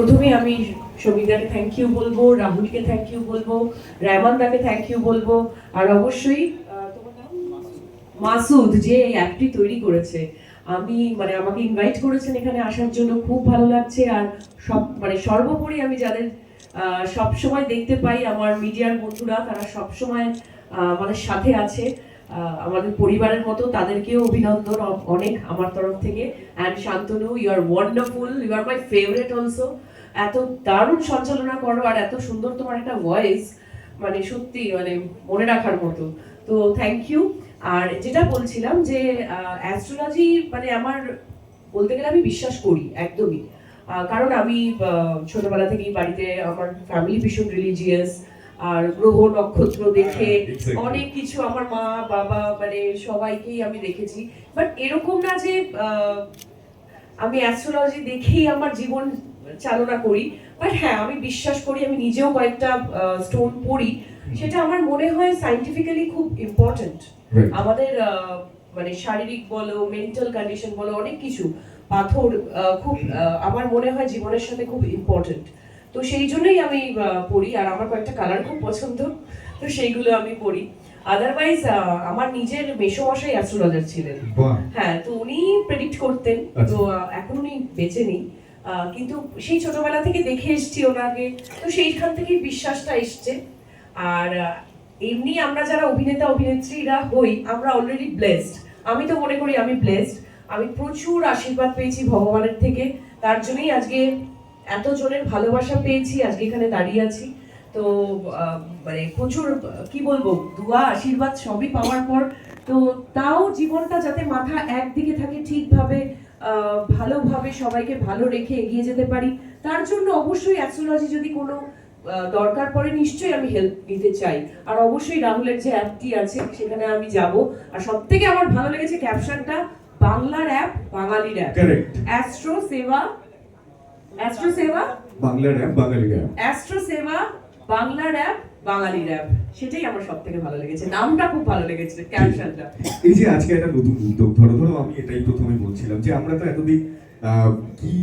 প্রথমে আমি সবিতাকে thank you বলব, রাহুলকে থ্যাংক ইউ বলব, রায়মানদাকে থ্যাংক ইউ বলব, আর অবশ্যই? মাসুদ যে এই অ্যাপটি তৈরি করেছে, আমি মানে আমাকে ইনভাইট করেছেন এখানে আসার জন্য খুব ভালো লাগছে, আর সব মানে সর্বোপরি আমি যাদের সব সময় দেখতে পাই আমার মিডিয়ার বন্ধুরা, তারা সব সময় আমাদের সাথে আছে আমাদের পরিবারের মতো তাদেরকেও অভিনন্দন অনেক আমার তরফ থেকে। And Shantanu you are wonderful you are my favourite also এত দারুণ সঞ্চালনা করো আর এত সুন্দর তোমার একটা ভয়েস মানে সত্যি মানে মনে রাখার মতো। তো থ্যাংক ইউ আর যেটা বলছিলাম যে অ্যাস্ট্রোলজি মানে আমার বলতে গেলে আমি বিশ্বাস করি, একদমই। কারণ আমি ছোটবেলা থেকেই বাড়িতে আমার ফ্যামিলি ভীষণ রিলিজিয়াস আর গ্রহ নক্ষত্র দেখে হ্যাঁ, অনেক কিছু আমার মা বাবা মানে সবাইকেই আমি দেখেছি। বাট এরকম না যে আমি অ্যাস্ট্রোলজি দেখেই আমার জীবন চালনা করি। বাট হ্যাঁ আমি বিশ্বাস করি আমি নিজেও কয়েকটা স্টোন পড়ি। সেটা আমার মনে হয় সাইন্টিফিক্যালি খুব ইম্পর্ট্যান্ট Right. আমাদের আহ, মানে শারীরিক বলো মেন্টাল কন্ডিশন বলো অনেক কিছু। পাথর খুব আমার মনে হয় জীবনের সাথে খুব ইম্পর্ট্যান্ট তো সেই জন্যই আমি পড়ি। আর আমার কয়েকটা কালার খুব পছন্দ তো সেইগুলো আমি পড়ি। আদারওয়াইজ আমার নিজের মেসোমশাই অ্যাস্ট্রোলজার ছিলেন। হ্যাঁ তো উনি প্রেডিক্ট করতেন। আচ্ছা। তো এখন উনি বেঁচে নেই। কিন্তু সেই ছোটবেলা থেকে দেখে এসেছি ওনাকে। তো সেইখান থেকেই বিশ্বাসটা এসছে। আর এমনি আমরা যারা অভিনেতা অভিনেত্রীরা হই আমরা অলরেডি ব্লেসড আমি তো মনে করি আমি ব্লেসড আমি প্রচুর আশীর্বাদ পেয়েছি ভগবানের থেকে। তার জন্যই আজকে এত জনের ভালোবাসা পেয়েছি আজকে এখানে দাঁড়িয়ে আছি। তো মানে প্রচুর কি বলব দুয়া আশীর্বাদ সবই পাওয়ার পর তো তাও জীবনটা যাতে মাথা একদিকে থাকে ঠিকভাবে ভালোভাবে সবাইকে ভালো রেখে এগিয়ে যেতে পারি। তার জন্য অবশ্যই অ্যাস্ট্রোলজি যদি কোনো দরকার পড়ে নিশ্চয়ই আমি হেল্প নিতে চাই। আর অবশ্যই রাহুলের যে অ্যাপটি আছে সেখানে আমি যাব। আর সব থেকে আমার ভালো লেগেছে ক্যাপশনটা বাংলার অ্যাপ বাঙালির অ্যাপ অ্যাস্ট্রো সেবা অ্যাস্ট্রো সেবা Bangla rap Bengali rap astro সেবা বাংলার অ্যাপ বাঙালির অ্যাপ সেটাই আমার সব থেকে ভালো লেগেছে। নামটা খুব ভালো লেগেছে ক্যাপশনটা এই যে আজকে একটা নতুন উদ্যোগ ধরো ধরো আমি এটাই প্রথমে বলছিলাম যে আমরা তো এতদিন কি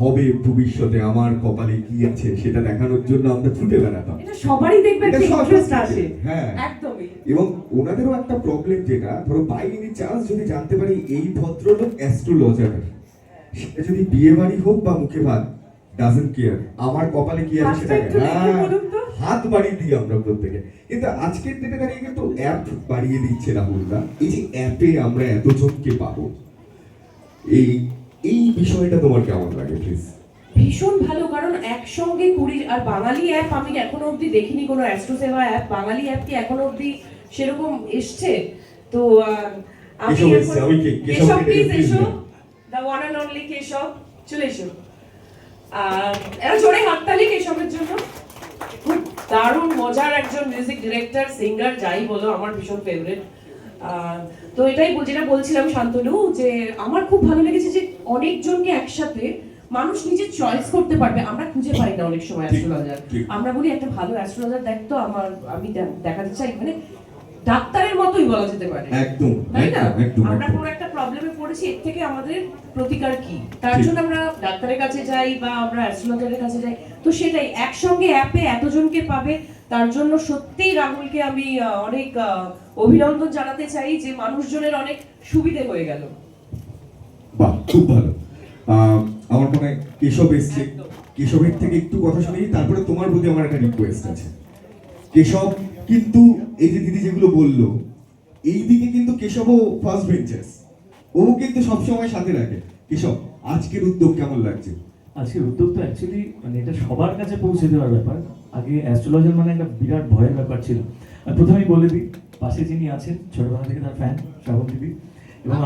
হবে ভবিষ্যতে আমার কপালে কি আছে সেটা দেখানোর জন্য আমরা ছুটে বেড়াতাম। এটা সবারই দেখবে এটা একটা সবার ইন্টারেস্ট আসে। হ্যাঁ। একদমই। এবং ওনাদেরও একটা প্রবলেম যেটা ধরো বাই এনি চান্স যদি জানতে পারি এই ভদ্রলোক অ্যাস্ট্রোলজার সেটা যদি বিয়ে বাড়ি হোক বা মুখে ভাত ডাজেন্ট কেয়ার আমার কপালে কি আছে সেটা। হাত বাড়িয়ে দিই আমরা প্রত্যেকে। কিন্তু আজকের দিনে দাঁড়িয়ে কিন্তু অ্যাপ বাড়িয়ে দিচ্ছে রাহুলদা। এই যে অ্যাপে আমরা এতজনকে পাবো। এই এই বিষয়টা তোমার কেমন লাগে প্লিজ ভীষণ ভালো কারণ একসঙ্গে কুড়ি আর বাঙালি অ্যাপ আমি এখনও অবধি দেখিনি কোনো অ্যাস্ট্রো সেবা অ্যাপ বাঙালি অ্যাপ কি এখনও অবধি সেরকম এসছে? তো আমি এখন- কেশব প্লিজ এসো। ওয়ান অ্যান্ড অনলি কেশব চলে এসো এরা জোরে হাততালি কেশবের জন্য। খুব দারুণ মজার একজন মিউজিক ডিরেক্টর সিঙ্গার যাই বলো আমার ভীষণ ফেভারিট তো এটাই যেটা বলছিলাম শান্তনু যে আমার খুব ভালো লেগেছে যে অনেকজনকে একসাথে মানুষ নিজে চয়েস করতে পারবে। আমরা খুঁজে পাই না অনেক সময় অ্যাস্ট্রোলজার। আমরা বলি একটা ভালো অ্যাস্ট্রোলজার দেখ তো আমার আমি দেখাতে চাই মানে ডাক্তারের মতোই বলা যেতে পারে। একদম তাই না? আমরা। কোনো একটা প্রবলেমে পড়েছি এর থেকে আমাদের প্রতিকার কি? তার জন্য আমরা ডাক্তারের কাছে যাই বা আমরা অ্যাস্ট্রোলজারের কাছে যাই। তো সেটাই একসঙ্গে অ্যাপে এতজনকে পাবে তার জন্য সত্যিই রাহুলকে আমি অনেক অভিনন্দন জানাতে চাই যে মানুষজনের অনেক সুবিধে হয়ে গেল। বাহ খুব ভালো। আমার মনে হয় কেশব এসছে। কেশবের থেকে একটু কথা শুনি তারপরে তোমার প্রতি আমার একটা রিকোয়েস্ট আছে। কেশব কিন্তু এই যে দিদি যেগুলো বলল এই দিকে কিন্তু কেশবও ফার্স্ট বেঞ্চেস ও কিন্তু সবসময় সাথে রাখে। কেশব, আজকের উদ্যোগ কেমন লাগছে? আজকের উদ্যোগ তো অ্যাকচুয়ালি মানে এটা সবার কাছে পৌঁছে দেওয়ার ব্যাপার। আগে অ্যাস্ট্রোলজার মানে একটা বিরাট ভয়ের ব্যাপার ছিল। আর প্রথমেই বলে দিই, পাশে যিনি আছেন, ছোটবেলা থেকে তার ফ্যান শ্রাবণ দিদি। এবং